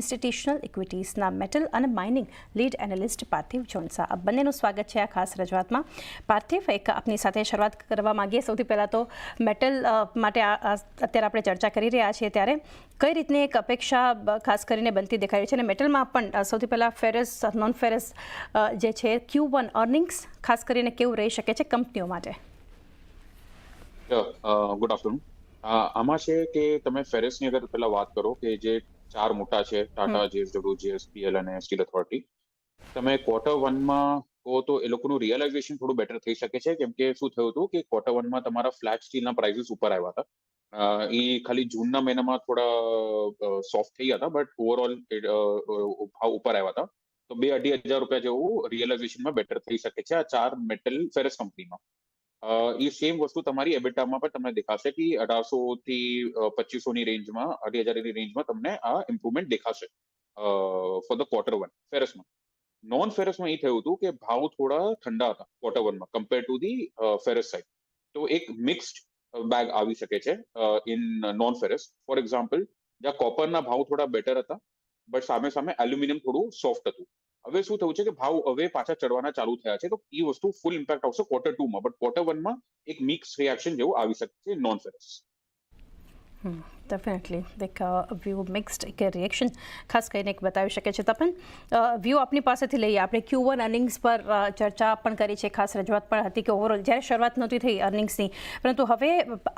Institutional ઇક્વિટીઝના metal અને mining lead analyst Parthiv Jhonsa આ બંનેનું સ્વાગત છે આ ખાસ રજૂઆતમાં. પાર્થિવ એક આપની સાથે શરૂઆત કરવા માંગીએ. સૌથી પહેલાં તો મેટલ માટે અત્યારે આપણે ચર્ચા કરી રહ્યા છીએ ત્યારે કઈ રીતની એક અપેક્ષા ખાસ કરીને બનતી દેખાઈ રહી છે અને મેટલમાં પણ સૌથી પહેલાં ફેરસ નોન ફેરસ જે છે ક્યુ વન અર્નિંગ્સ ખાસ કરીને કેવું રહી શકે છે કંપનીઓ માટે? Good afternoon. આમાં છે કે તમે ફેરેસની અગર પહેલાં વાત કરો કે જે ચાર મોટા છે ટાટા જેએસડબલ્યુ જીએસપીએલ અને સ્ટીલ અથોરિટી તમે ક્વાર્ટર વનમાં કહો તો એ લોકોનું રિયલાઇઝેશન થોડું બેટર થઈ શકે છે કેમ કે શું થયું હતું કે ક્વાર્ટર વનમાં તમારા ફ્લેટ સ્ટીલના પ્રાઇસીસ ઉપર આવ્યા હતા. એ ખાલી જૂનના મહિનામાં થોડા સોફ્ટ થઈ ગયા હતા બટ ઓવરઓલ ભાવ ઉપર આવ્યા હતા. તો બે અઢી હજાર રૂપિયા જેવું રિયલાઇઝેશનમાં બેટર થઈ શકે છે આ ચાર મેટલ ફેરસ કંપનીમાં એ સેમ વસ્તુ તમારી એબિટામાં પણ તમને દેખાશે કે અઢારસો થી પચીસો ની રેન્જમાં અઢી હજારની રેન્જમાં તમને આ ઇમ્પ્રુવમેન્ટ દેખાશે. ફોર ધ ક્વાર્ટર વન ફેરસમાં નોન ફેરસમાં એ થયું હતું કે ભાવ થોડા ઠંડા હતા ક્વાર્ટર વનમાં compare to the ferrous side તો એક મિક્સ્ડ બેગ આવી શકે છે in non ferrous for example જ્યાં કોપરના ભાવ થોડા બેટર હતા બટ સામે સામે એલ્યુમિનિયમ થોડું સોફ્ટ હતું. હવે શું થયું છે કે ભાવ હવે પાછા ચડવાના ચાલુ થયા છે, તો એ વસ્તુ ફૂલ ઇમ્પેક્ટ આવશે ક્વાર્ટર ટુમાં બટ ક્વાર્ટર વનમાં એક મિક્સ રિએક્શન જેવું આવી શકે છે નોન ફેરસ ડેફિનેટલી એક વ્યૂ મિક્સ્ડ એક રિએક્શન ખાસ કરીને એક બતાવી શકે છે તપન. વ્યૂ આપની પાસેથી લઈએ. આપણે ક્યુ વન અર્નિંગ્સ પર ચર્ચા પણ કરી છે. ખાસ રજૂઆત પણ હતી કે ઓવરઓલ જ્યારે શરૂઆત નહોતી થઈ અર્નિંગ્સની પરંતુ હવે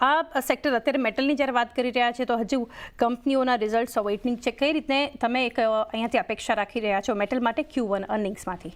આ સેક્ટર અત્યારે મેટલની જ્યારે વાત કરી રહ્યા છે, તો હજુ કંપનીઓના રિઝલ્ટ્સ વેઇટિંગ છે. કઈ રીતે તમે એક અહીંયાથી અપેક્ષા રાખી રહ્યા છો મેટલ માટે ક્યુ વન અર્નિંગ્સમાંથી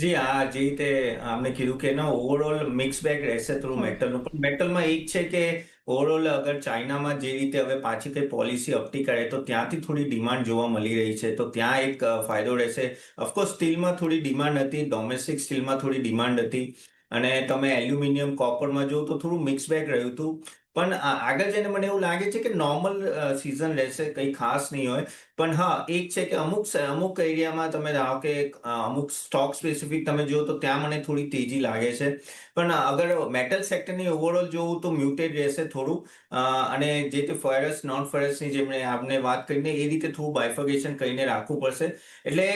જી, આ જે રીતે આમને કીધું કે ઓવરઓલ મિક્સ બેગ રહેશે થોડું મેટલનું પણ મેટલમાં એક છે કે ઓવરઓલ અગર ચાઇનામાં જે રીતે હવે પાછી કઈ પોલિસી અપટી કરે, તો ત્યાંથી થોડી ડિમાન્ડ જોવા મળી રહી છે. તો ત્યાં એક ફાયદો રહેશે. ઓફકોર્સ સ્ટીલમાં થોડી ડિમાન્ડ હતી, ડોમેસ્ટિક સ્ટીલમાં થોડી ડિમાન્ડ હતી. અને તમે એલ્યુમિનિયમ, કોપરમાં જોવો તો થોડું મિક્સ બેગ રહ્યું હતું. પણ આગળ જઈને મને એવું લાગે છે કે નોર્મલ સિઝન રહેશે, કંઈ ખાસ નહીં હોય. પણ હા, એક છે કે અમુક અમુક એરિયામાં તમે ધારો કે અમુક સ્ટોક સ્પેસિફિક તમે જુઓ તો ત્યાં મને થોડી તેજી લાગે છે. પણ અગર મેટલ સેક્ટરની ઓવરઓલ જોવું તો મ્યુટેડ રહેશે થોડું. અને જે તે ફોરેસ નોન ફોરેસ્ટની જેમણે આપને વાત કરીને એ રીતે થોડું બાયફર્ગેશન કરીને રાખવું પડશે. એટલે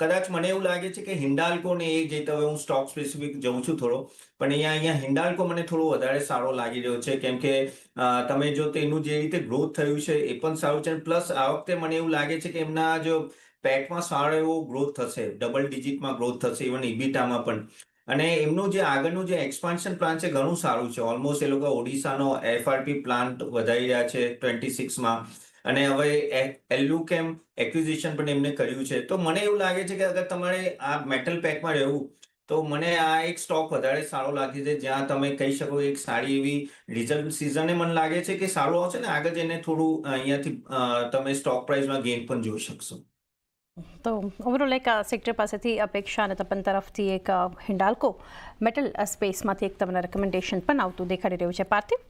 કદાચ મને એવું લાગે છે કે હિન્ડાલ્કો ને એ જે હવે હું સ્ટોક સ્પેસિફિક જઉં છું થોડો, પણ અહીંયા અહીંયા હિન્ડાલ્કો મને થોડો વધારે સારો લાગી રહ્યો છે. કેમ કે તમે જો તેનું જે રીતે ગ્રોથ થયું છે એ પણ સારું છે પ્લસ આ વખતે મને એવું લાગે છે કે એમના જો પેટમાં સારો એવો ગ્રોથ થશે ડબલ ડિજિટમાં ગ્રોથ થશે ઇવન ઇબીટામાં પણ. અને એમનું જે આગળનું જે એક્સપાન્શન પ્લાન છે ઘણું સારું છે. ઓલમોસ્ટ એ લોકો ઓડિશાનો એફઆરપી પ્લાન્ટ વધારી રહ્યા છે ટ્વેન્ટી સિક્સમાં અને હવે એલ્યુકેમ એક્વિઝિશન પણ એમને કર્યું છે. તો મને એવું લાગે છે કે અગર તમારે આ મેટલ પેકમાં રહેવું, તો મને આ એક સ્ટોક વધારે સારો લાગે છે. જ્યાં તમે કહી શકો એક સારી એવી રિઝલ્ટ સિઝને મને લાગે છે કે સારું આવશે ને આગળ જઈને થોડું અહીંયાથી તમે સ્ટોક પ્રાઇસમાં ગેઇન પણ જોઈ શકશો. તો ઓવરઓલ એક સેક્ટર પાસેથી અપેક્ષા અને તપન તરફથી એક હિન્ડાલ્કો મેટલ સ્પેસમાંથી એક તમને રેકમેન્ડેશન પણ આવતું દેખાડી રહ્યું છે, પાર્થિવ.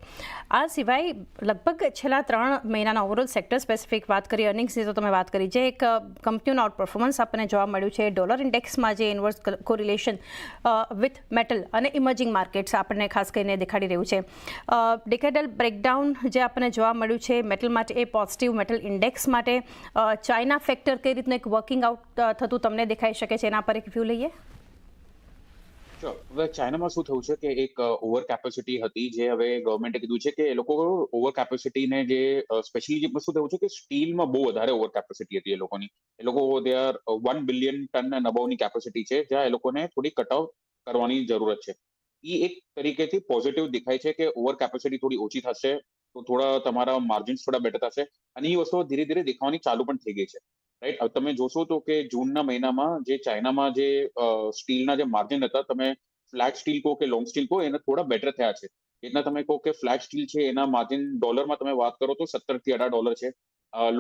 આ સિવાય લગભગ છેલ્લા ત્રણ મહિનાના ઓવરઓલ સેક્ટર સ્પેસિફિક વાત કરી અર્નિંગ્સની તો તમે વાત કરી. જે એક કંપનીઓનું આઉટ પરફોર્મન્સ આપણને જોવા મળ્યું છે ડોલર ઇન્ડેક્સમાં જે ઇન્વર્સ કોરિલેશન વિથ મેટલ અને ઇમર્જિંગ માર્કેટ્સ આપણને ખાસ કરીને દેખાડી રહ્યું છે. ડિકેડલ બ્રેકડાઉન જે આપણને જોવા મળ્યું છે મેટલ માટે એ પોઝિટિવ મેટલ ઇન્ડેક્સ માટે. ચાઇના ફેક્ટર કઈ રીતનું એક વર્કિંગ આઉટ થતું તમને દેખાઈ શકે છે, એના પર એક વ્યૂ લઈએ. હવે ચાઇનામાં શું થયું છે કે એક ઓવર કેપેસિટી હતી જે હવે ગવર્મેન્ટે કીધું છે કે એ લોકો ઓવર કેપેસિટીને જે સ્પેશિયલી શું થયું છે કે સ્ટીલમાં બહુ વધારે ઓવર કેપેસિટી હતી એ લોકોની. એ લોકો they are one billion ton અબાઉની capacity છે જ્યાં એ લોકોને થોડી કટઆઉટ કરવાની જરૂરત છે. એ એક તરીકેથી પોઝિટિવ દેખાય છે કે ઓવર કેપેસિટી થોડી ઓછી થશે, તો થોડા તમારા માર્જિન્સ થોડા બેટર થશે, અને એ વસ્તુઓ ધીરે ધીરે દેખાવાની ચાલુ પણ થઈ ગઈ છે. રાઈટ હવે તમે જોશો તો કે જૂનના મહિનામાં જે ચાઇનામાં જે સ્ટીલના જે માર્જિન હતા, તમે ફ્લેટ સ્ટીલ કહો કે લોંગ સ્ટીલ કહો, એને થોડા બેટર થયા છે. એટલા તમે કહો કે ફ્લેટ સ્ટીલ છે, એના માર્જિન ડોલરમાં તમે વાત કરો તો સત્તરથી અઢાર ડોલર છે.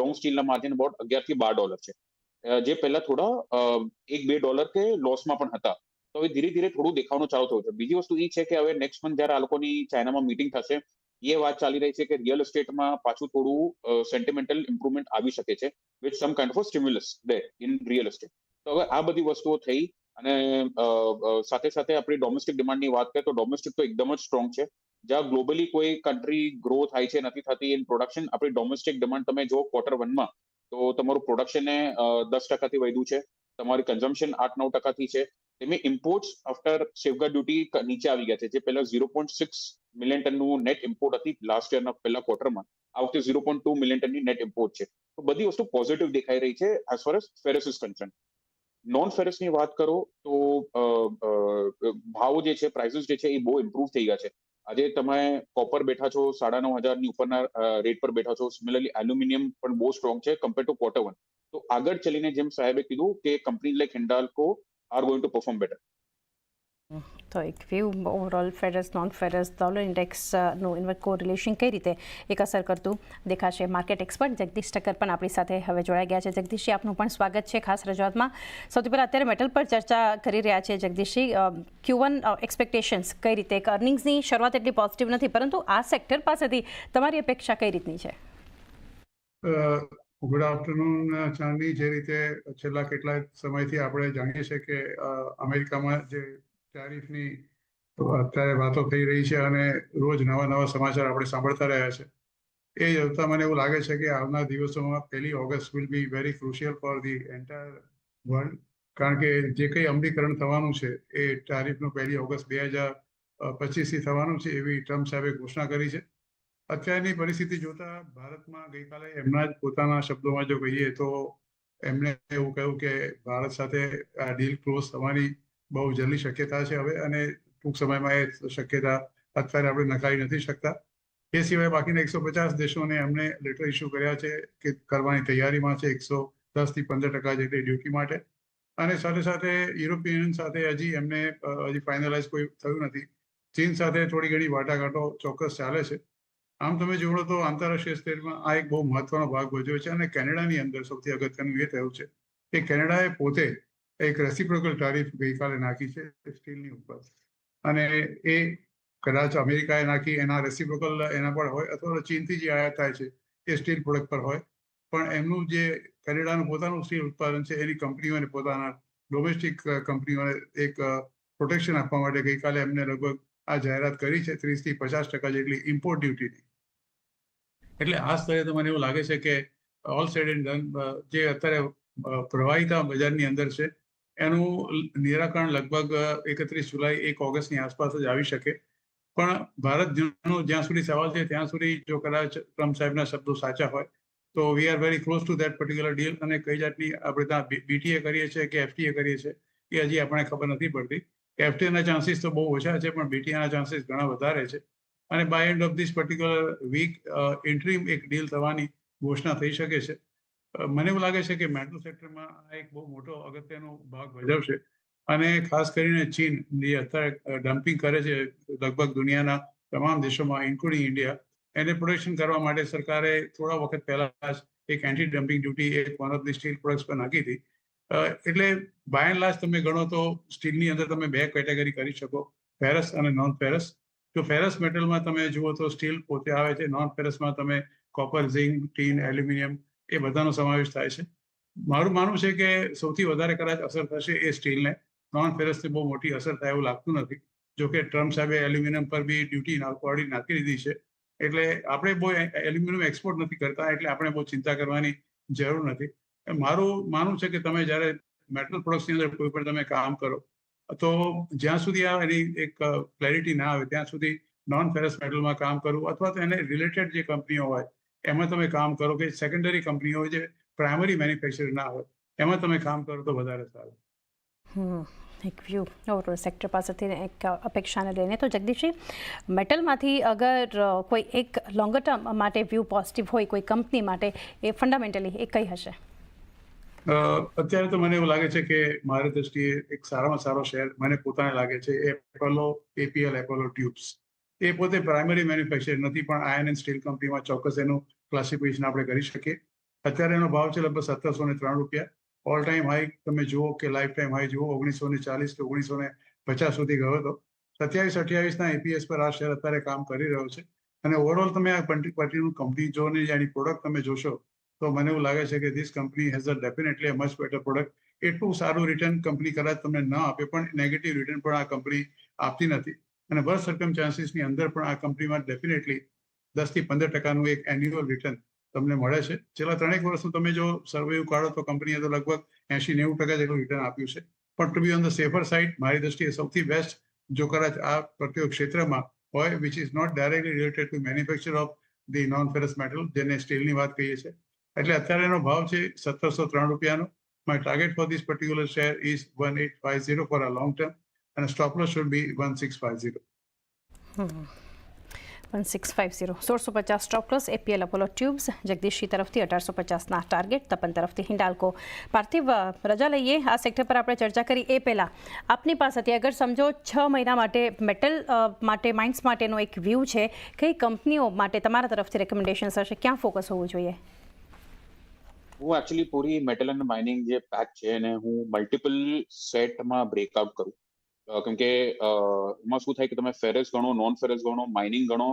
લોંગ સ્ટીલના માર્જિન અબાઉટ અગિયારથી બાર ડોલર છે. જે પહેલા થોડા એક બે ડોલર કે લોસમાં પણ હતા. તો હવે ધીરે ધીરે થોડું દેખાવાનું ચાલુ થયું છે. બીજી વસ્તુ એ છે કે હવે નેક્સ્ટ મંથ જ્યારે આ લોકોની ચાઇનામાં મીટિંગ થશે એ વાત ચાલી રહી છે કે રિયલ એસ્ટેટમાં પાછું થોડું સેન્ટિમેન્ટલ ઇમ્પ્રુવમેન્ટ આવી શકે છે with some kind of stimulus they in real estate તો હવે આ બધી વસ્તુઓ થઈ અને સાથે સાથે આપણી ડોમેસ્ટિક ડિમાન્ડની વાત કરીએ તો ડોમેસ્ટિક તો એકદમ જ સ્ટ્રોંગ છે. જ્યાં ગ્લોબલી કોઈ કન્ટ્રી ગ્રો થાય છે, નથી થતી ઇન પ્રોડક્શન આપણી ડોમેસ્ટિક ડિમાન્ડ તમે જો ક્વાર્ટર વનમાં તો તમારું પ્રોડક્શન દસ ટકાથી વધ્યું છે. તમારી કન્ઝમ્પશન આઠ નવ ટકાથી છે. તેમાં ઇમ્પોર્ટ આફ્ટર સેફગાર્ડ ડ્યુટી નીચે આવી ગયા છે. જે પહેલા ઝીરો પોઈન્ટ સિક્સ મિલિયન ટનનું નેટ ઇમ્પોર્ટ હતી લાસ્ટ યરના પહેલા ક્વાર્ટરમાં આ વખતે ઝીરો પોઈન્ટ ટુ મિલિયન ટનની નેટ ઇમ્પોર્ટ છે. તો બધી વસ્તુ પોઝિટિવ દેખાઈ રહી છે as far as ferrous is concern non ફેરસની વાત કરો તો ભાવ જે છે પ્રાઇસીસ જે છે એ બહુ ઇમ્પ્રુવ થઈ ગયા છે. આજે તમે કોપર બેઠા છો, સાડા નવ હજારની ઉપરના રેટ પર બેઠા છો. સિમિલરલી એલ્યુમિનિયમ પણ બહુ સ્ટ્રોંગ છે કમ્પેર ટુ ક્વાર્ટર વન તો આગળ ચલીને જેમ સાહેબે કીધું કે company like Hindalco are going to perform better. તો એક view overall ferrous non ferrous dollar ઇન્ડેક્સનું invert correlation કઈ રીતે એક અસર કરતું દેખાશે? માર્કેટ એક્સપર્ટ જગદીશ ઠક્કર પણ આપણી સાથે હવે જોડાઈ ગયા છે. જગદીશજી આપનું પણ સ્વાગત છે ખાસ રજૂઆતમાં. સૌથી પહેલાં અત્યારે મેટલ પર ચર્ચા કરી રહ્યા છે જગદીશજી. ક્યુ વન એક્સપેક્ટેશન્સ કઈ રીતે? અર્નિંગ્સની શરૂઆત એટલી પોઝિટિવ નથી પરંતુ આ સેક્ટર પાસેથી તમારી અપેક્ષા કઈ રીતની છે? Good afternoon Chandni. જે રીતે છેલ્લા કેટલાક સમયથી આપણે જાણીએ છીએ કે અમેરિકામાં જે ટેરિફની અત્યારે વાતો થઈ રહી છે અને રોજ નવા નવા સમાચાર આપણે સાંભળતા રહ્યા છે. એ જોતા મને એવું લાગે છે કે આવનાર દિવસોમાં પહેલી August will be very crucial for the entire world કારણ કે જે કંઈ અમલીકરણ થવાનું છે, એ ટેરિફનું પહેલી ઓગસ્ટ બે હજાર પચીસથી થવાનું છે એવી ટ્રમ્પ સાહેબે ઘોષણા કરી છે. અત્યારની પરિસ્થિતિ જોતા ભારતમાં ગઈકાલે એમના જ પોતાના શબ્દોમાં જો કહીએ તો એમણે એવું કહ્યું કે ભારત સાથે આ ડીલ ક્લોઝ થવાની બહુ જલ્દી શક્યતા છે હવે અને ટૂંક સમયમાં એ શક્યતા અત્યારે આપણે નકારી નથી શકતા. એ સિવાય બાકીના એકસો પચાસ દેશોને એમણે લેટર ઇસ્યુ કર્યા છે કે કરવાની તૈયારીમાં છે એકસો દસથી પંદર ટકા જેટલી ડ્યુટી માટે. અને સાથે સાથે યુરોપિયન સાથે હજી એમને હજી ફાઇનલાઇઝ કોઈ થયું નથી. ચીન સાથે થોડી ઘણી વાટાઘાટો ચોક્કસ ચાલે છે. આમ તમે જોડો તો આંતરરાષ્ટ્રીય સ્તરમાં આ એક બહુ મહત્વનો ભાગ ભજવ્યો છે અને કેનેડાની અંદર સૌથી અગત્યનું એ થયું છે કે કેનેડાએ પોતે એક રેસિપ્રોકલ ટારિફ ગઈકાલે નાખી છે સ્ટીલની ઉપર. અને એ કદાચ અમેરિકાએ નાખી, એના રેસિપ્રોકલ એના પર હોય અથવા ચીનથી જે આયાત થાય છે એ સ્ટીલ પ્રોડક્ટ પર હોય. પણ એમનું જે કેનેડાનું પોતાનું સ્ટીલ ઉત્પાદન છે, એની કંપનીઓને પોતાના ડોમેસ્ટિક કંપનીઓને એક પ્રોટેક્શન આપવા માટે ગઈકાલે એમને લગભગ આ જાહેરાત કરી છે ત્રીસથી પચાસ ટકા જેટલી ઇમ્પોર્ટ ડ્યુટીની એટલે આ સ્તરે તો મને એવું લાગે છે કે ઓલ સેડ એન્ડ ડન જે અત્યારે પ્રવાહિતા બજારની અંદર છે, એનું નિરાકરણ લગભગ એકત્રીસ જુલાઈ, એક ઓગસ્ટની આસપાસ જ આવી શકે. પણ ભારત જ્યાં સુધી સવાલ છે, ત્યાં સુધી જો કદાચ ટ્રમ્પ સાહેબના શબ્દો સાચા હોય, તો we are very close to that particular deal અને કઈ જાતની આપણે ત્યાં બીટીએ કરીએ છીએ કે એફટીએ કરીએ છીએ, એ હજી આપણને ખબર નથી પડતી. એફટીએના ચાન્સીસ તો બહુ ઓછા છે, પણ બીટીઆના ચાન્સીસ ઘણા વધારે છે. અને by end of this particular week interim એક ડીલ થવાની ઘોષણા થઈ શકે છે. મને એવું લાગે છે કે મેટ્રો સેક્ટરમાં આ એક બહુ મોટો અગત્યનો ભાગ ભજવશે. અને ખાસ કરીને ચીન, જે અત્યારે ડમ્પિંગ કરે છે લગભગ દુનિયાના તમામ દેશોમાં ઇન્કલુડિંગ ઇન્ડિયા એને પ્રોટેક્શન કરવા માટે સરકારે થોડા વખત પહેલા જ એક એન્ટી ડમ્પિંગ ડ્યુટી એક one of the steel products પર નાખી હતી. એટલે બાય એન્ડ લાર્જ તમે ગણો તો સ્ટીલની અંદર તમે બે કેટેગરી કરી શકો ફેરસ અને નોન ફેરસ જો ફેરસ મેટલમાં તમે જુઓ તો સ્ટીલ પોતે આવે છે નોન ફેરસમાં તમે કોપર ઝીંક ટીન એલ્યુમિનિયમ એ બધાનો સમાવેશ થાય છે. મારું માનવું છે કે સૌથી વધારે કદાચ અસર થશે એ સ્ટીલને નોન ફેરસથી બહુ મોટી અસર થાય એવું લાગતું નથી. જો કે ટ્રમ્પ સાહેબે એલ્યુમિનિયમ પર બી ડ્યુટી ઓડી નાખી દીધી છે. એટલે આપણે બહુ એલ્યુમિનિયમ એક્સપોર્ટ નથી કરતા, એટલે આપણે બહુ ચિંતા કરવાની જરૂર નથી. મારું માનવું છે કે તમે જ્યારે મેટલ પ્રોડક્ટ્સની અંદર કોઈ પણ તમે કામ કરો, તો જ્યાં સુધી આ એની એક ક્લેરિટી ના આવે, ત્યાં સુધી નોન ફેરસ મેટલમાં કામ કરવું અથવા તો એને રિલેટેડ જે કંપનીઓ હોય, એમાં તમે કામ કરો કે સેકન્ડરી કંપનીઓ જે પ્રાઇમરી મેન્યુફેક્ચર ના હોય, એમાં તમે કામ કરો તો વધારે સારું. એક વ્યૂ ઓવરઓલ સેક્ટર પાસેથી એક અપેક્ષાને લઈને તો જગદીશજી મેટલમાંથી અગર કોઈ એક લોંગર ટર્મ માટે વ્યૂ પોઝિટિવ હોય કોઈ કંપની માટે, એ ફંડામેન્ટલી એ કઈ હશે? અત્યારે તો મને એવું લાગે છે કે મારી દ્રષ્ટિએ એક સારામાં સારો શેર મને પોતાને લાગે છે એપોલો, એપીએલ, એપોલો ટ્યુબ્સ. એ પોતે પ્રાઇમરી મેન્યુફેક્ચર નથી, પણ આયન એન્ડ સ્ટીલ કંપનીમાં ચોક્કસ એનું ક્લાસિફિકેશન આપણે કરી શકીએ. અત્યારે એનો ભાવ છે લગભગ સત્તરસો ને ત્રણ રૂપિયા. ઓલ ટાઈમ હાઈ તમે જુઓ કે લાઈફ ટાઈમ હાઈ જુઓ, ઓગણીસો ને ચાલીસ કે ઓગણીસો ને પચાસ સુધી ગયો હતો. સત્યાવીસ અઠ્યાવીસના એપીએસ પર આ શેર અત્યારે કામ કરી રહ્યો છે. અને ઓવરઓલ તમે આ પર્ટિક્યુલર કંપની જો ને એની પ્રોડક્ટ તમે જોશો તો મને એવું લાગે છે કે this company has a definitely a much better product એટલું સારું રિટર્ન કંપની કદાચ તમને ન આપે, પણ નેગેટિવ રિટર્ન પણ આ કંપની આપતી નથી. અને વર્સ સરકમ ચાન્સીસની અંદર પણ આ કંપનીમાં ડેફિનેટલી દસથી પંદર ટકાનું એક એન્યુઅલ રિટર્ન તમને મળે છે. છેલ્લા ત્રણેક વર્ષનું તમે જો સર્વે કાઢો તો કંપનીએ તો લગભગ એસી નેવું ટકા જેટલું રિટર્ન આપ્યું છે. પણ to be on the safer side મારી દ્રષ્ટિએ સૌથી બેસ્ટ જો કદાચ આ પ્રત્યેક ક્ષેત્રમાં હોય which is not directly related to manufacture of the non ferrous metal જેને સ્ટીલની વાત કહીએ છીએ એટલે અત્યારે એનો ભાવ છે સત્તરસો ત્રણ રૂપિયાનો. My target for this particular share is one eight five zero for a long term અને stop loss should be one six five zero one six five zero સોળસો પચાસ સ્ટોપલોસ એપીએલ અપોલો ટ્યુબ્સ જગદીશજી તરફથી અઢારસો પચાસના ટાર્ગેટ તપન તરફથી હિન્ડાલ્કો પાર્થિવ રજા લઈએ આ સેક્ટર પર આપણે ચર્ચા કરી એ પહેલાં આપની પાસેથી અગર સમજો છ મહિના માટે મેટલ માટે માઇન્સ માટેનો એક વ્યૂ છે કઈ કંપનીઓ માટે તમારા તરફથી રેકમેન્ડેશન્સ હશે ક્યાં ફોકસ હોવું જોઈએ હું એકચ્યુઅલી પૂરી મેટલ એન્ડ માઇનિંગ જે પેક છે એને હું મલ્ટિપલ સેટમાં બ્રેકઆઉટ કરું. કેમ કે એમાં શું થાય કે તમે ફેરેસ ગણો નોન ફેરેસ ગણો માઇનિંગ ગણો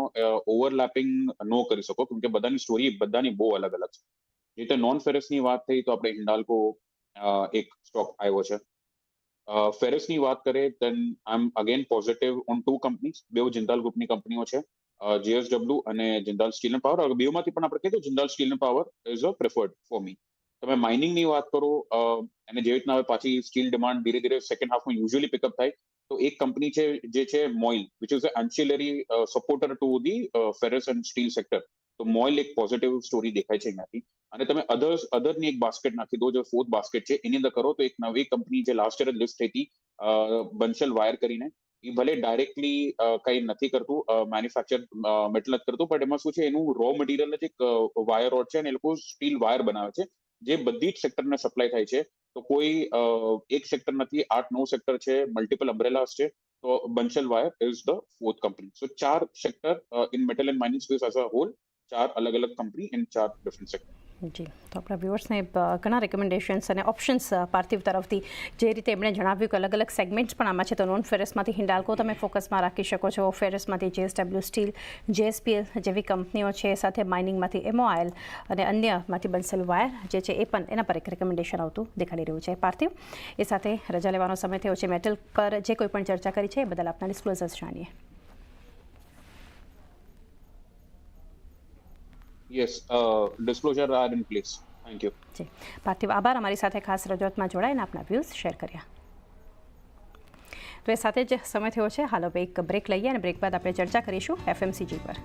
ઓવરલેપિંગ નો કરી શકો. કેમ કે બધાની સ્ટોરી બધાની બહુ અલગ અલગ છે. જે રીતે નોન ફેરેસની વાત થઈ તો આપણે હિન્ડાલ્કો એક સ્ટોક આવ્યો છે. ફેરેસની વાત કરીએ then I am again positive on two companies બે જિંદાલ ગ્રુપની કંપનીઓ છે. જીએસડબલ્યુ અને જિંદાલ સ્ટીલ એન્ડ પાવર બેમાંથી પણ આપણે તો Jindal steel and power is a preferred for me તમે માઇનિંગની વાત કરો અને જેવી રીતના હવે પાછી સ્ટીલ ડિમાન્ડ ધીરે ધીરે સેકન્ડ હાફમાં યુઝ્યુઅલી પિકઅપ થાય, તો એક કંપની છે, જે છે MOIL which is ancillary supporter to the ferrous and steel sector તો મોઇલ એક પોઝિટિવ સ્ટોરી દેખાય છે અહીંયાથી અને તમે અધર્સ અધરની એક બાસ્કેટ નાખી દો, જે ફોર્થ બાસ્કેટ છે, એની અંદર કરો તો એક નવી કંપની જે લાસ્ટ યર લિસ્ટ થઈ હતી બંસલ વાયર કરીને એ ભલે ડાયરેક્ટલી કંઈ નથી કરતું મેન્યુફેક્ચર મેટલ નથી કરતું બટ એમાં શું છે, એનું રો મટીરિયલ જે વાયર રોડ છે એ લોકો સ્ટીલ વાયર બનાવે છે, જે બધી જ સેક્ટરને સપ્લાય થાય છે. તો કોઈ એક સેક્ટર નથી, આઠ, નવ સેક્ટર છે મલ્ટિપલ અમ્બ્રેલાસ છે, તો Bansal wire is the fourth company so ચાર sector in metal and mining space as a whole ચાર અલગ અલગ કંપની ઇન ચાર ડિફરન્ટ સેક્ટર જી. તો આપણા વ્યુઅર્સને ઘણા રેકમેન્ડેશન્સ અને ઓપ્શન્સ પાર્થિવ તરફથી જે રીતે એમણે જણાવ્યું કે અલગ અલગ સેગમેન્ટ્સ પણ આમાં છે, તો નોન ફેરસમાંથી હિન્ડાલ્કો તમે ફોકસમાં રાખી શકો છો. ફેરસમાંથી જેએસડબલ્યુ સ્ટીલ જેએસપીએલ જેવી કંપનીઓ છે, સાથે માઇનિંગમાંથી એમઓઆઈએલ અને અન્યમાંથી બનસેલ વાયર જે છે, એ પણ એના પર એક રેકમેન્ડેશન આવતું દેખાડી રહ્યું છે. પાર્થિવ, એ સાથે રજા લેવાનો સમય થયો છે. મેટલ પર જે કોઈ પણ ચર્ચા કરી છે, એ બદલ આપના ડિસ્ક્લોઝર્સ જાણીએ. Yes disclosure are in place thank you જી. પાર્થિવ, આભાર. અમારી સાથે ખાસ રજૂઆતમાં જોડાઈને આપના વ્યૂઝ શેર કર્યા. તો એ સાથે જ સમય થયો છે. હાલ હવે એક બ્રેક લઈએ અને બ્રેક બાદ આપણે ચર્ચા કરીશું એફએમસીજી પર.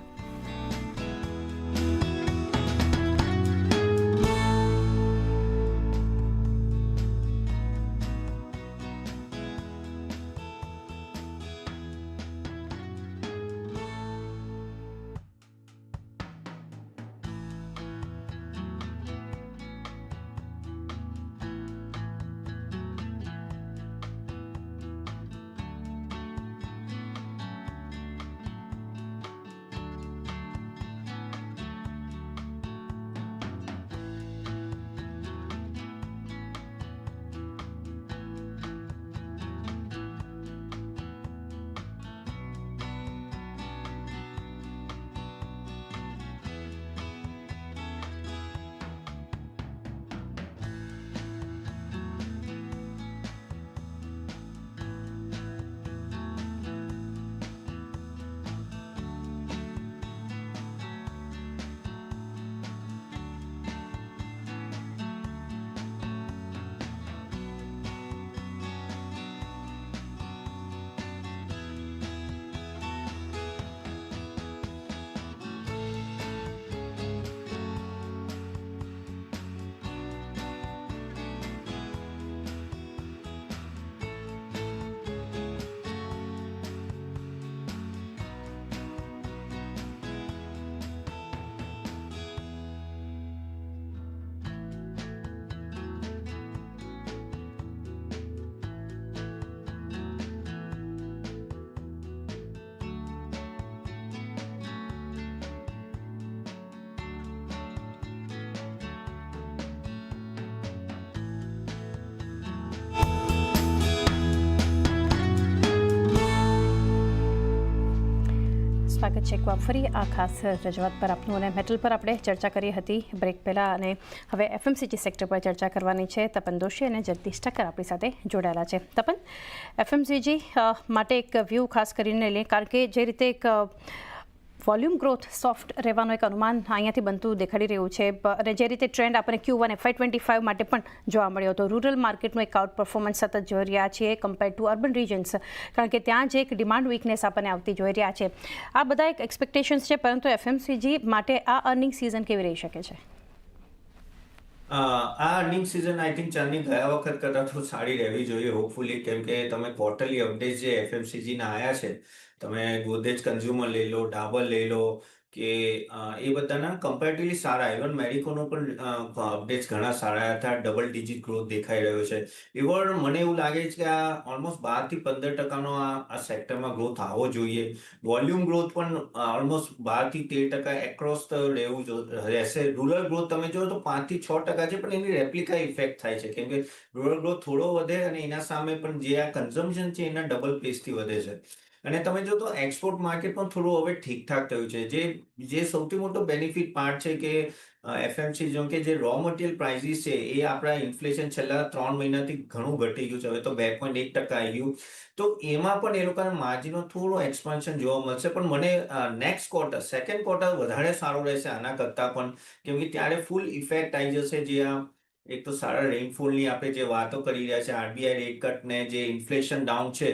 છે એકવાર ફરી આ ખાસ રજૂઆત પર આપનું અને મેટલ પર આપણે ચર્ચા કરી હતી બ્રેક પહેલાં અને હવે એફએમસીજી સેક્ટર પર ચર્ચા કરવાની છે. તપન દોશી અને જગદીશ ઠક્કર આપણી સાથે જોડાયેલા છે. તપન, એફએમસીજી માટે એક વ્યૂ ખાસ કરીને લે કારણ કે જે રીતે એક વોલ્યુમ ગ્રોથ સોફ્ટ રહેવાનું એક અનુમાન અહીંયાથી બનતું દેખાડી રહ્યું છે. અને જે રીતે ટ્રેન્ડ આપણે Q one FY twenty five માટે પણ જોવા મળ્યો હતો. રૂરલ માર્કેટનું એક આઉટ પરફોર્મન્સ સતત જોઈ રહ્યા છીએ કમ્પેર ટુ અર્બન રિજન્સ કારણ કે ત્યાં જે એક ડિમાન્ડ વીકનેસ આપણને આવતી જોઈ રહ્યા છે. આ બધા એક એક્સપેક્ટેશન્સ છે, પરંતુ એફએમસીજી માટે આ અર્નિંગ સિઝન કેવી રહી શકે છે? આ earning season I think Chandni ગયા વખત કરતાં સારી રહેવી જોઈએ હોપફુલી કેમ કે તમે ક્વાર્ટરલી અપડેટ જે એફએમસીજીના આવ્યા છે તમે ગોદરેજ કન્ઝ્યુમર લઈ લો, ડાબર લઈ લો કે એ બધાના કમ્પેરેટિવલી સારા ઇવન મેરિકોનો પણ અપડેટ્સ ઘણા સારા હતા. ડબલ ડિજિટ ગ્રોથ દેખાઈ રહ્યો છે. ઇવન મને એવું લાગે છે કે આ ઓલમોસ્ટ બારથી પંદર ટકાનો આ સેક્ટરમાં ગ્રોથ આવવો જોઈએ. વોલ્યુમ ગ્રોથ પણ ઓલમોસ્ટ બારથી તેર ટકા એક્રોસ રહેવું રહેશે. રૂરલ ગ્રોથ તમે જો તો પાંચથી છ ટકા છે, પણ એની રેપ્લિકા ઇફેક્ટ થાય છે. કેમ કે રૂરલ ગ્રોથ થોડો વધે અને એના સામે પણ જે આ કન્ઝમ્પશન છે, એના ડબલ પેસથી વધે છે. અને તમે જો તો એક્સપોર્ટ માર્કેટ પણ થોડું હવે ઠીકઠાક થયું છે. જે જે સૌથી મોટો બેનિફિટ પાર્ટ છે કે એફએમસી જેમ કે જે રો મટીરિયલ પ્રાઇસીસ છે એ આપણા ઇન્ફ્લેશન છેલ્લા ત્રણ મહિનાથી ઘણું ઘટી ગયું છે. હવે તો બે પોઈન્ટ એક ટકા આવી ગયું. તો એમાં પણ એ લોકોના માર્જિનો થોડું એક્સપાન્શન જોવા મળશે. પણ મને નેક્સ્ટ ક્વાર્ટર સેકન્ડ ક્વાર્ટર વધારે સારો રહેશે આના કરતાં પણ. કેમ કે ત્યારે ફૂલ ઇફેક્ટ આવી જશે જે આ, એક તો સારા રેઇનફોલની આપણે જે વાતો કરી રહ્યા છે આરબીઆઈ રેટ કટ ને જે ઇન્ફ્લેશન ડાઉન છે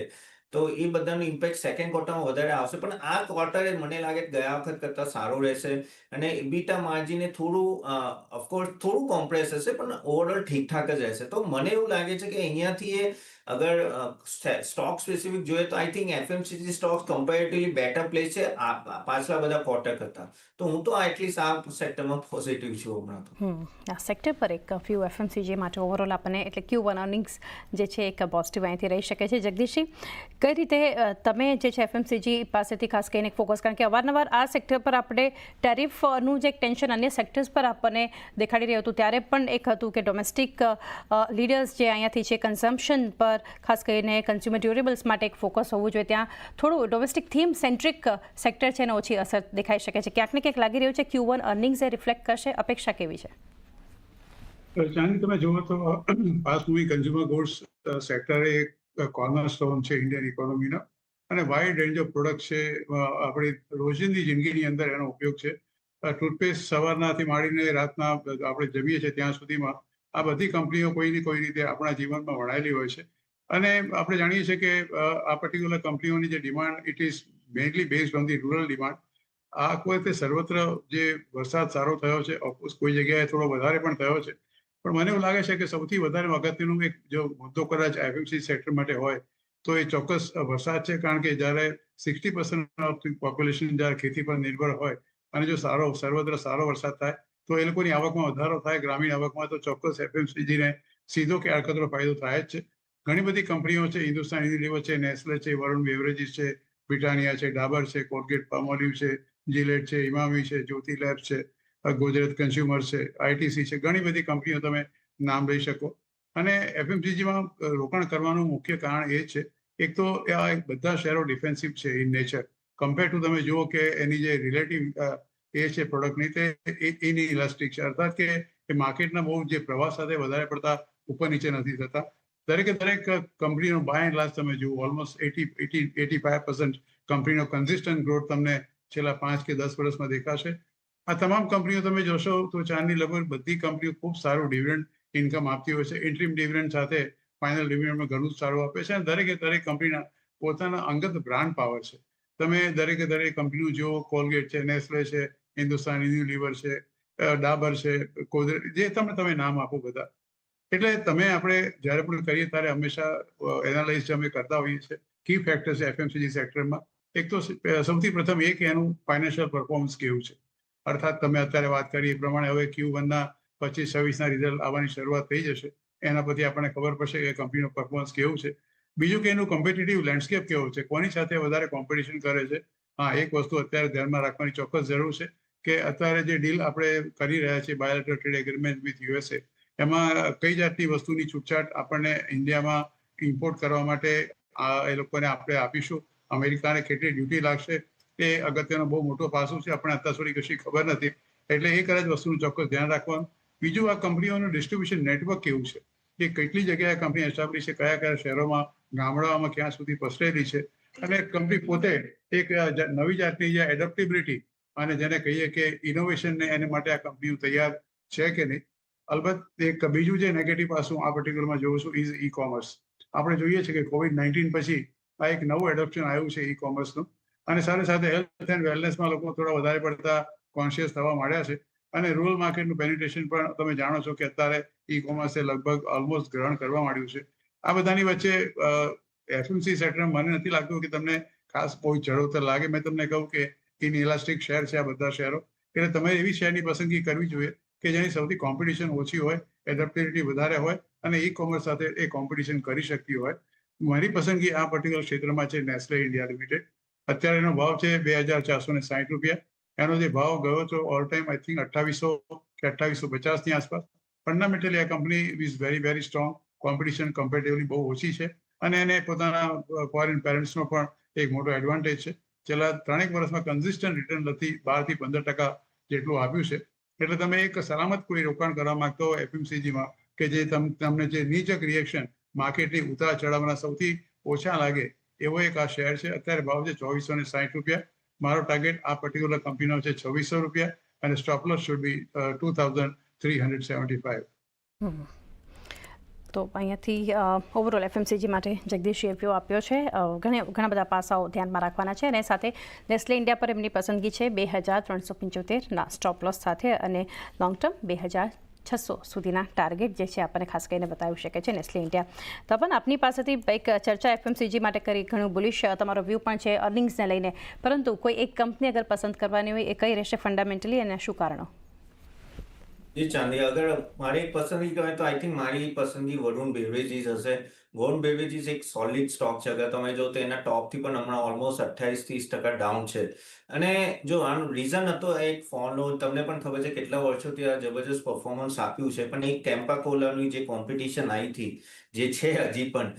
તો એ બધાનો ઇમ્પેક્ટ સેકન્ડ ક્વાર્ટરમાં વધારે આવશે. પણ આ ક્વાર્ટરે મને લાગે ગયા વખત કરતાં સારું રહેશે અને બીટા માર્જિને થોડું ઓફકોર્સ થોડું કોમ્પ્રેસ હશે, પણ ઓવરઓલ ઠીકઠાક જ રહેશે. તો મને એવું લાગે છે કે અહીંયાથી એ અગર સ્ટોક સ્પેસિફિક જોઈએ તો I think FMCG stocks comparatively better place છે પાછલા બધા ક્વાર્ટર કરતા. તો હું તો એટલીસ્ટ આ સેક્ટરમાં પોઝિટિવ છું હમણાં તો. આ સેક્ટર પર એક ફ્યુ એફએમસીજી માટે ઓવરઓલ આપણને એટલે ક્યુ વન અર્નિંગ્સ જે છે એક પોઝિટિવ અહીંથી રહી શકે છે. જગદીશજી, કઈ રીતે તમે જે છે એફએમસીજી પાસેથી ખાસ કરીને ફોકસ કારણ કે અવારનવાર આ સેક્ટર પર આપણે ટેરિફનું જે એક ટેન્શન અન્ય સેક્ટર્સ પર આપણને દેખાડી રહ્યું હતું. ત્યારે પણ એક હતું કે ડોમેસ્ટિક લીડર્સ જે અહીંયાથી છે કન્ઝમ્પશન પર ખાસ કરીને કન્ઝ્યુમર ડ્યુરેબલ્સ માટે એક ફોકસ હોવું જોઈએ. ત્યાં થોડું ડોમેસ્ટિક થીમ સેન્ટ્રિક સેક્ટર છે એને ઓછી અસર દેખાઈ શકે છે. ક્યાંક ને ક્યાંક લાગી રહ્યું છે ક્યુ વન અર્નિંગ્સ એ રિફ્લેક્ટ કરશે. અપેક્ષા કેવી છે? ચાંદી તમે જુઓ તો fast moving consumer goods sector એક કોર્નરસ્ટોન છે ઇન્ડિયન ઇકોનોમીનો અને વાઇડ રેન્જ ઓફ પ્રોડક્ટ છે આપણી રોજિંદી જિંદગીની અંદર એનો ઉપયોગ છે. ટૂથપેસ્ટ સવારનાથી માંડીને રાતના આપણે જમીએ છીએ ત્યાં સુધીમાં આ બધી કંપનીઓ કોઈની કોઈ રીતે આપણા જીવનમાં વણાયેલી હોય છે. અને આપણે જાણીએ છીએ કે આ પર્ટિક્યુલર કંપનીઓની જે demand it is mainly based on the rural demand આ કોઈ રીતે સર્વત્ર જે વરસાદ સારો થયો છે, ઓફકોર્સ કોઈ જગ્યાએ થોડો વધારે પણ થયો છે, પણ મને એવું લાગે છે કે સૌથી વધારે અગત્યનું એક જો મુદ્દો કદાચ એફએમસી સેક્ટર માટે હોય, તો એ ચોક્કસ વરસાદ છે, કારણ કે જ્યારે સિક્સટી પર્સન્ટ ઓફ પોપ્યુલેશન જ્યારે ખેતી પર નિર્ભર હોય, અને જો સારો, સર્વત્ર સારો વરસાદ થાય, તો એ લોકોની આવકમાં વધારો થાય, ગ્રામીણ આવકમાં તો ચોક્કસ એફએમસીજીને સીધો કે આડકતરો ફાયદો થાય જ છે. ઘણી બધી કંપનીઓ છે, હિન્દુસ્તાન યુનિલિવર છે, નેસ્લે છે, વરુણ બેવરેજીસ છે, બ્રિટાનિયા છે, ડાબર છે, કોલગેટ, પામોલિવ છે, જીલેટ છે, ઇમામી છે, જ્યોતિ લેબ છે ગુજરાત કન્ઝ્યુમર છે, આઈટીસી છે, ઘણી બધી કંપનીઓ તમે નામ લઈ શકો. અને એફએમસીજીમાં રોકાણ કરવાનું મુખ્ય કારણ એ છે, એક તો આ બધા શેરો ડિફેન્સિવ છે ઇન નેચર. કમ્પેર ટુ તમે જુઓ કે એની જે રિલેટિવ એ છે પ્રોડક્ટની તે ઇન ઇલાસ્ટિક છે. અર્થાત કે માર્કેટના બહુ જે પ્રવાહ સાથે વધારે પડતા ઉપર નીચે નથી થતા દરેકે દરેક કંપનીનો બાય એન્ડ લાર્જ તમે જુઓ almost eighty eighty eighty five percent કંપનીનો કન્સિસ્ટન્ટ ગ્રોથ તમને છેલ્લા પાંચ કે દસ વર્ષમાં દેખાશે. આ તમામ કંપનીઓ તમે જોશો તો ચારની લગભગ બધી કંપનીઓ ખૂબ સારું ડિવિડન્ડ ઇન્કમ આપતી હોય છે. ઇન્ટ્રીમ ડિવિડન્ડ સાથે ફાઇનલ ડિવિડન્ડમાં ઘણું સારું આપે છે અને દરેકે દરેક કંપનીના પોતાના અંગત બ્રાન્ડ પાવર છે. તમે દરેકે દરેક કંપનીઓ જુઓ કોલગેટ છે નેસ્લે છે હિન્દુસ્તાન યુનિલિવર છે ડાબર છે કોદરેટ જે તમે તમે નામ આપો બધા. એટલે તમે આપણે જ્યારે પણ કરીએ ત્યારે હંમેશા એનાલાઇઝ અમે કરતા હોઈએ છીએ કી ફેક્ટર છે એફએમસીજી સેક્ટરમાં એક તો સૌથી પ્રથમ એ કે એનું ફાઇનાન્શિયલ પરફોર્મન્સ કેવું છે. અર્થાત તમે અત્યારે વાત કરી એ પ્રમાણે હવે ક્યુ વનના પચીસ છવ્વીસના રિઝલ્ટ આવવાની શરૂઆત થઈ જશે. એના પછી આપણને ખબર પડશે કે કંપનીનું પરફોર્મન્સ કેવું છે. બીજું કે એનું કોમ્પિટિટિવ લેન્ડસ્કેપ કેવો છે? કોની સાથે વધારે કોમ્પિટિશન કરે છે? હા, એક વસ્તુ અત્યારે ધ્યાનમાં રાખવાની ચોક્કસ જરૂર છે કે અત્યારે જે ડીલ આપણે કરી રહ્યા છીએ bilateral trade agreement with USA એમાં કઈ જાતની વસ્તુની છૂટછાટ આપણને ઇન્ડિયામાં ઇમ્પોર્ટ કરવા માટે એ લોકોને આપણે આપીશું? અમેરિકાને કેટલી ડ્યુટી લાગશે? એ અગત્યનો બહુ મોટો પાસું છે, આપણે અત્યાર સુધી કશી ખબર નથી. એટલે એ કદાચ વસ્તુનું ચોક્કસ ધ્યાન રાખવાનું. બીજું, આ કંપનીઓનું ડિસ્ટ્રીબ્યુશન નેટવર્ક કેવું છે? કે કેટલી જગ્યાએ કંપની એસ્ટાબ્લિશ છે, કયા કયા શહેરોમાં, ગામડાઓમાં ક્યાં સુધી પસરેલી છે? અને કંપની પોતે એક નવી જાતની જે એડપ્ટેબિલિટી અને જેને કહીએ કે ઇનોવેશનને એને માટે આ કંપનીઓ તૈયાર છે કે નહીં અલબત્ત એક બીજું જે નેગેટિવ પાસું આ પર્ટિક્યુલરમાં જોઉં છું ઇઝ ઈ કોમર્સ આપણે જોઈએ છીએ કે કોવિડ નાઇન્ટીન પછી આ એક નવું એડોપ્શન આવ્યું છે ઈ કોમર્સનું અને સાથે સાથે હેલ્થ એન્ડ વેલનેસમાં લોકો થોડા વધારે પડતા કોન્શિયસ થવા માંડ્યા છે. અને રૂરલ માર્કેટનું પેનિટેશન પણ તમે જાણો છો કે અત્યારે ઈ કોમર્સે લગભગ ઓલમોસ્ટ ગ્રહણ કરવા માંડ્યું છે. આ બધાની વચ્ચે એફએમસી સેક્ટર મને નથી લાગતું કે તમને ખાસ કોઈ ચઢોતર લાગે. મેં તમને કહું કે ઇન ઇલાસ્ટિક શેર છે આ બધા શેરો એટલે તમે એવી શેરની પસંદગી કરવી જોઈએ. કે જેની સૌથી કોમ્પિટિશન ઓછી હોય એડપ્ટેબિલિટી વધારે હોય અને ઈ કોમર્સ સાથે એ કોમ્પિટિશન કરી શકતી હોય. મારી પસંદગી આ પર્ટિક્યુલર ક્ષેત્રમાં છે નેસ્લે ઇન્ડિયા લિમિટેડ અત્યારે એનો ભાવ છે બે હજાર ચારસો ને સાઠ રૂપિયા. એનો જે ભાવ ગયો હતો ઓલ ટાઈમ આઈ થિંક અઠ્ઠાવીસો કે અઠ્ઠાવીસો પચાસની આસપાસ. ફંડામેન્ટલી આ company is very very strong competition comparatively બહુ ઓછી છે. અને એને પોતાના ફોરેન પેરેન્ટ્સનો પણ એક મોટો એડવાન્ટેજ છે. છેલ્લા ત્રણેક વર્ષમાં કન્સિસ્ટન્ટ રિટર્ન નથી બારથી પંદર ટકા જેટલું આપ્યું છે. એટલે તમે એક સલામત કોઈ રોકાણ કરવા માંગતો હો એફએમસીજીમાં, કે જે તમને જે નીચક રિએક્શન માર્કેટની ઉતાર ચઢાવના સૌથી ઓછા લાગે, એવો એક આ શેર છે. અત્યારે ભાવ છે ચોવીસો ને સાહીઠ રૂપિયા. મારો ટાર્ગેટ આ પર્ટિક્યુલર કંપનીનો છે છવ્વીસો રૂપિયા અને stop loss should be two thousand three hundred seventy five. તો અહીંયાથી ઓવરઓલ એફએમસીજી માટે જગદીશ વ્યૂ આપ્યો છે ઘણા ઘણા બધા પાસાઓ ધ્યાનમાં રાખવાના છે અને સાથે નેસ્લે ઇન્ડિયા પર એમની પસંદગી છે બે હજાર ત્રણસો પંચોતેરના સ્ટોપ લોસ સાથે અને લોંગ ટર્મ બે હજાર છસો સુધીના ટાર્ગેટ જે છે આપણને ખાસ કરીને બતાવી શકે છે નેસ્લે ઇન્ડિયા તો પણ આપની પાસેથી એક ચર્ચા એફએમસીજી માટે કરી ઘણું બોલીશ તમારો વ્યૂ પણ છે અર્નિંગ્સને લઈને. પરંતુ કોઈ એક કંપની અગર પસંદ કરવાની હોય એ કઈ રહેશે ફંડામેન્ટલી અને શું કારણો? જી ચાંદી અગર મારી પસંદગી કહેવાય તો આઈ થિંક મારી પસંદગી વરુણ બેવરેજીસ હશે. વરુણ બેવરેજીસ એક સોલિડ સ્ટોક છે. અગર તમે જો તો એના ટોપથી પણ હમણાં ઓલમોસ્ટ અઠ્યાવીસ ત્રીસ ટકા ડાઉન છે. અને જો આનું રીઝન હતો એક ફોનનો તમને પણ ખબર છે કેટલા વર્ષોથી આ જબરજસ્ત પરફોર્મન્સ આપ્યું છે. પણ એક ટેમ્પા કોલાની જે કોમ્પિટિશન આવી હતી, જે છે હજી પણ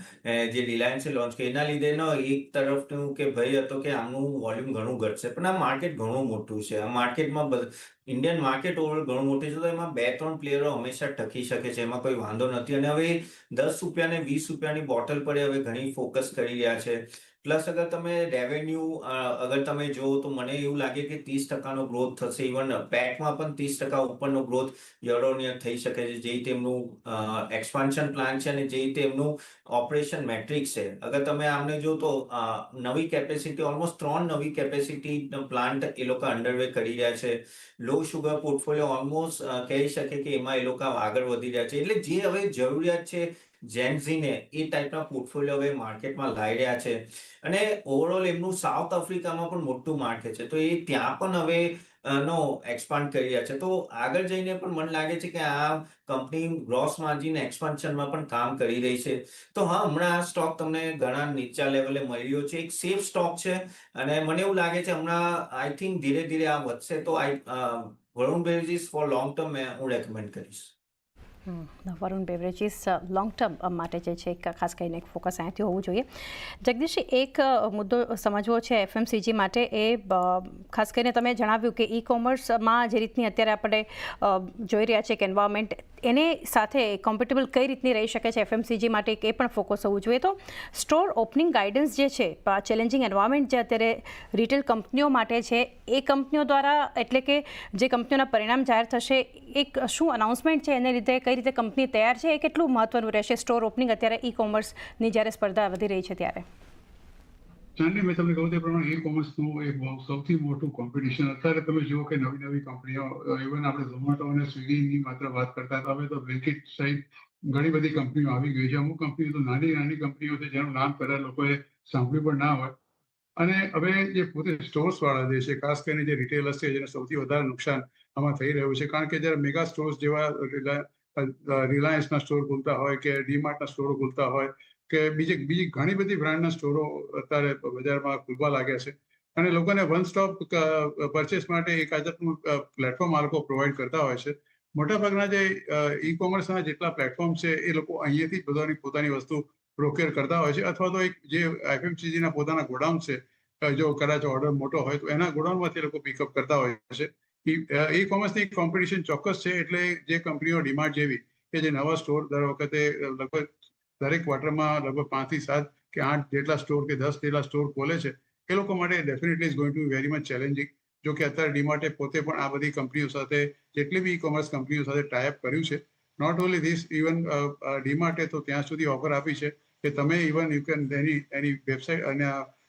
જે રિલાયન્સે લોન્ચ કરી, એના લીધે નો એક તરફનું કે ભય હતો કે આમનું વોલ્યુમ ઘણું ઘટશે. પણ આ માર્કેટ ઘણું મોટું છે. આ માર્કેટમાં ઇન્ડિયન માર્કેટ ઓવર ઘણું મોટું છે. તો એમાં બે ત્રણ પ્લેયરો હંમેશા ટકી શકે છે. એમાં કોઈ વાંધો નથી. અને હવે દસ રૂપિયાને વીસ વીસ રૂપિયાની બોટલ પર હવે ઘણી ફોકસ કરી રહ્યા છે. પ્લસ અગર તમે રેવન્યુ અગર તમે જુઓ તો મને એવું લાગે કે ત્રીસ ટકાનો ગ્રોથ થશે. ઇવન પેટમાં પણ ત્રીસ ટકા ઉપરનો ગ્રોથ યર ઓન થઈ શકે છે. જે રીતે એમનું એક્સપાન્શન પ્લાન છે અને જે રીતે એમનું ઓપરેશન મેટ્રિક્સ છે. અગર તમે આમને જો તો નવી કેપેસિટી ઓલમોસ્ટ ત્રણ નવી કેપેસિટી પ્લાન્ટ એ લોકો અંડરવે કરી રહ્યા છે. લો શુગર પોર્ટફોલિયો ઓલમોસ્ટ કહી શકે કે એમાં એ લોકો આગળ વધી રહ્યા છે. એટલે જે હવે જરૂરિયાત છે જેન્ઝીને એ ટાઈપના પોર્ટફોલિયો હવે માર્કેટમાં લાવી રહ્યા છે. અને ઓવરઓલ એમનું સાઉથ આફ્રિકામાં પણ મોટું માર્કેટ છે. તો એ ત્યાં પણ હવે નો એક્સપાન્ડ કરી રહ્યા છે. તો આગળ જઈને પણ મને લાગે છે કે આ કંપની ગ્રોસ માર્જિન એક્સપાન્શનમાં પણ કામ કરી રહી છે. તો હા, હમણાં આ સ્ટોક તમને ઘણા નીચા લેવલે મળ્યો છે. એક સેફ સ્ટોક છે અને મને એવું લાગે છે હમણાં આઈ થિંક ધીરે ધીરે આ વધશે તો I Varun basis for long term હું રેકમેન્ડ કરીશ. Hmm, Varun beverages long term માટે જે છે ખાસ કરીને એક ફોકસ અહીંથી હોવું જોઈએ. જગદીશ એક મુદ્દો સમજવો છે એફએમસીજી માટે એ ખાસ કરીને તમે જણાવ્યું કે ઈ કોમર્સમાં જે રીતની અત્યારે આપણે જોઈ રહ્યા છે કે એન્વાયરમેન્ટ એની સાથે કોમ્પિટેબલ કઈ રીતની રહી શકે છે એફએમસીજી માટે એ પણ ફોકસ હોવું જોઈએ. તો સ્ટોર ઓપનિંગ ગાઈડન્સ જે છે ચેલેન્જિંગ એન્વાયરમેન્ટ જે અત્યારે રિટેલ કંપનીઓ માટે છે એ કંપનીઓ દ્વારા એટલે કે જે કંપનીઓના પરિણામ જાહેર થશે એક શું અનાઉન્સમેન્ટ છે એને લીધે કઈ રીતે કંપની તૈયાર છે એ કેટલું મહત્વનું રહેશે સ્ટોર ઓપનિંગ અત્યારે ઈ કોમર્સની જ્યારે સ્પર્ધા વધી રહી છે ત્યારે? ચાંદી મેં તમને કહું તે પ્રમાણે ઈ કોમર્સનું એક સૌથી મોટું કોમ્પિટિશન અત્યારે તમે જુઓ કે નવી નવી કંપનીઓ ઇવન આપણે ઝોમેટો અને સ્વિગીની માત્ર વાત કરતા હતા, હવે તો બ્લિંકિટ સહિત ઘણી બધી કંપનીઓ આવી ગઈ છે. અમુક કંપનીઓ તો નાની નાની કંપનીઓ છે જેનું નામ કદાચ લોકોએ સાંભળ્યું પણ ના હોય. અને હવે જે પોતે સ્ટોર્સ વાળા જે છે, ખાસ કરીને જે રિટેલર્સ છે, જેને સૌથી વધારે નુકસાન આમાં થઈ રહ્યું છે, કારણ કે જ્યારે મેગા સ્ટોર્સ જેવા રિલાયન્સના સ્ટોર ખુલતા હોય કે ડીમાર્ટના સ્ટોરો ખુલતા હોય કે બીજી બીજી ઘણી બધી બ્રાન્ડના સ્ટોરો અત્યારે બજારમાં ખુલવા લાગ્યા છે. અને લોકોને વન સ્ટોપ પરચેસ માટે એક આદતનું પ્લેટફોર્મ આ લોકો પ્રોવાઈડ કરતા હોય છે. મોટાભાગના જે ઈ કોમર્સના જેટલા પ્લેટફોર્મ છે એ લોકો અહીંયાથી બધાની પોતાની વસ્તુ પ્રોક્યોર કરતા હોય છે અથવા તો એક જે એફએમસીજીના પોતાના ગોડાઉન છે જો કદાચ ઓર્ડર મોટો હોય તો એના ગોડાઉનમાંથી લોકો પિકઅપ કરતા હોય છે. ઈ કોમર્સની કોમ્પિટિશન ચોક્કસ છે, એટલે જે કંપનીઓ ડિમાન્ડ જેવી કે જે નવા સ્ટોર દર વખતે લગભગ દરેક ક્વાર્ટરમાં લગભગ પાંચથી સાત કે આઠ જેટલા સ્ટોર કે દસ જેટલા સ્ટોર ખોલે છે, એ લોકો માટે definitely is going to very much challenging જો કે અત્યારે ડીમાર્ટે પોતે પણ આ બધી કંપનીઓ સાથે, જેટલી બી કોમર્સ કંપનીઓ સાથે ટાઈપ કર્યું છે નોટ ઓનલી ધીસ ઇવન ડીમાર્ટે તો ત્યાં સુધી ઓફર આપી છે, કે તમે even you can any any website અને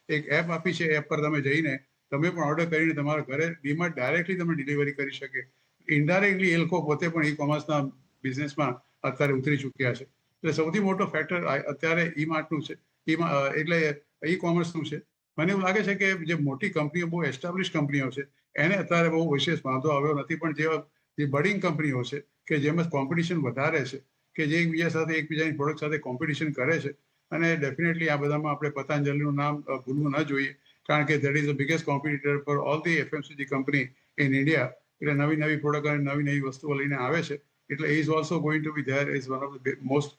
એક એપ આપી છે એપ પર તમે જઈને તમે પણ ઓર્ડર કરીને તમારા ઘરે. ડીમાર્ટ ડાયરેક્ટલી તમે ડિલિવરી કરી શકે. ઇનડાયરેક્ટલી એ લોકો પોતે પણ ઈ કોમર્સના બિઝનેસમાં અત્યારે ઉતરી ચૂક્યા છે. એટલે સૌથી મોટો ફેક્ટર અત્યારે ઈ માર્ટનું છે ઈ એટલે ઈ કોમર્સનું છે. મને એવું લાગે છે કે જે મોટી કંપનીઓ, બહુ એસ્ટાબ્લિશ કંપનીઓ છે, એને અત્યારે બહુ વિશેષ વાંધો આવ્યો નથી. પણ જે જે બડિંગ કંપનીઓ છે, કે જેમાં કોમ્પિટિશન વધારે છે, કે જે એકબીજા સાથે, એકબીજાની પ્રોડક્ટ સાથે કોમ્પિટિશન કરે છે, અને ડેફિનેટલી આ બધામાં આપણે પતંજલિનું નામ ભૂલવું ન જોઈએ. કારણ કે that is the biggest competitor for all the FMCG company in India એટલે નવી નવી પ્રોડક્ટ અને નવી નવી વસ્તુઓ લઈને આવે છે. એટલે is also going to be there is one of the most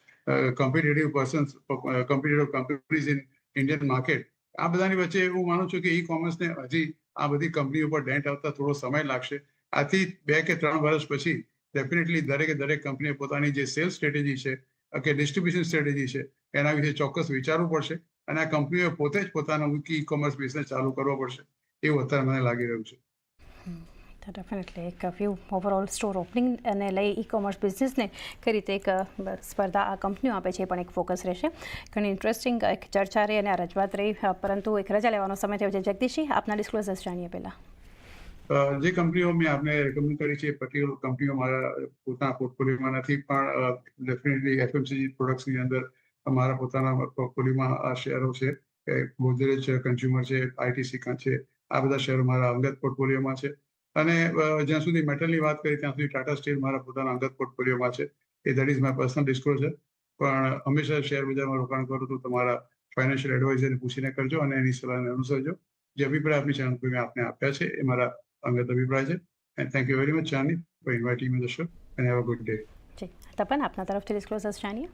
competitive persons competitive companies in Indian market આ બધાની વચ્ચે હું માનું છું કે ઈ કોમર્સને હજી આ બધી કંપનીઓ પર ડેન્ટ આવતા થોડો સમય લાગશે. આથી બે કે ત્રણ વર્ષ પછી ડેફિનેટલી દરેકે દરેક કંપનીએ પોતાની જે સેલ્સ સ્ટ્રેટેજી છે, કે ડિસ્ટ્રીબ્યુશન સ્ટ્રેટેજી છે, એના વિશે ચોક્કસ વિચારવું પડશે. અને આ કંપનીઓ પોતે જ પોતાનો ઈ કોમર્સ બિઝનેસ ચાલુ કરવો પડશે. એવું અત્યારે મને લાગી રહ્યું છે. ડેફિનેટલી એક વ્યૂ ઓવરઓલ સ્ટોર ઓપનિંગ અને લઈ ઈ કોમર્સ બિઝનેસને કઈ રીતે એક સ્પર્ધા આ કંપનીઓ આપે છે એ પણ એક ફોકસ રહેશે. ઘણી ઇન્ટરેસ્ટિંગ એક ચર્ચા રહી અને આ રજૂઆત રહી. પરંતુ એક રજા લેવાનો સમય થયો છે. જગદીશજી આપના ડિસ્ક્લોઝર્સ જાણીએ પહેલાં. જે કંપનીઓ મેં આપને રેકમેન્ડ કરી છે એ પર્ટિક્યુલર કંપનીઓ મારા પોતાના પોર્ટફોલિયોમાં નથી પણ ડેફિનેટલી એફએમસીજી પ્રોડક્ટ્સની અંદર મારા પોતાના પોર્ટફોલિયોમાં આ શેરો છે ગોદરેજ છે કન્ઝ્યુમર છે આઈટીસી છે, આ બધા શેરો મારા અંગત પોર્ટફોલિયોમાં છે. અને જ્યાં સુધી મેટલની વાત કરી ત્યાં સુધી ટાટા સ્ટીલ મારા પોતાના અંગત પોર્ટફોલિયોમાં છે. એ that is my personal disclosure પણ હંમેશા શેર બજારમાં રોકાણ કરો તો તમારા ફાઇનાન્શિયલ એડવાઇઝરને પૂછીને કરજો અને એની સલાહને અનુસરજો. જે અભિપ્રાય આપની ચેનલ પર મેં આપને આપ્યા છે, એ મારા અંગત અભિપ્રાય છે. And thank you very much ચાની for inviting me the show and have a good day જી તપન આપના તરફથી ડિસ્ક્લોઝર્સ જાણીએ.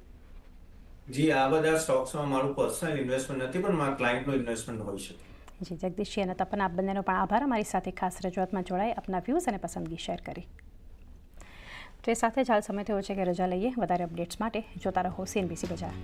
જી, આ બધા સ્ટોક્સમાં મારું પર્સનલ ઇન્વેસ્ટમેન્ટ નથી, પણ મારા ક્લાયન્ટનું ઇન્વેસ્ટમેન્ટ હોઈ શકે જી જગદીશજી અને તપન, આપ બંનેનો પણ આભાર. અમારી સાથે ખાસ રજૂઆતમાં જોડાઈ આપના વ્યૂઝ અને પસંદગી શેર કરી. તો એ સાથે જ હાલ સમય થયો છે કે રજા લઈએ. વધારે અપડેટ્સ માટે જોતા રહો સીએનબીસી બજાર.